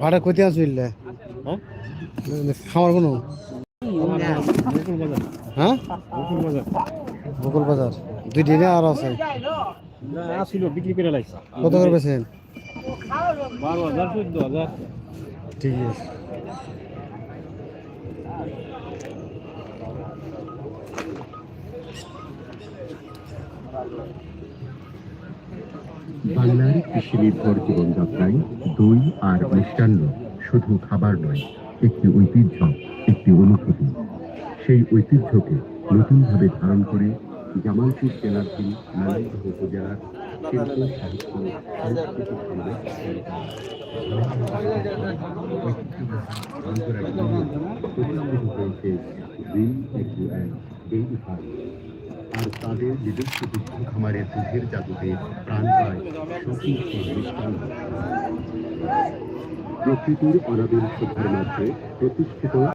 ভাড়া কোথায় আসবিল্লে খামার কোনো? হ্যাঁ? বকুল বাজার দুই দিনে আর আছে। আসছিল বিক্রি করে লাইছে। কত করে পেয়েছেন বারো হাজার চোদ্দ হাজার। ঠিক আছে। বাংলার কৃষি নির্ভর জীবনযাত্রায় দই আর মিষ্টান্ন শুধু খাবার নয় একটি ঐতিহ্য, একটি অনুভূতি। সেই ঐতিহ্যকে নতুনভাবে ধারণ করে জামালপুর জেলাধীন নারায়ণগঞ্জ উপজেলার শিল্প, সাহিত্য, সাংস্কৃতিক ডেইরি আর তাদের নিজস্ব দুগ্ধ খামারের দুধের জাদুতে প্রাণ পায় মিষ্টান্ন। প্রকৃতির অনাবিল শোভার মধ্যে প্রতিষ্ঠিত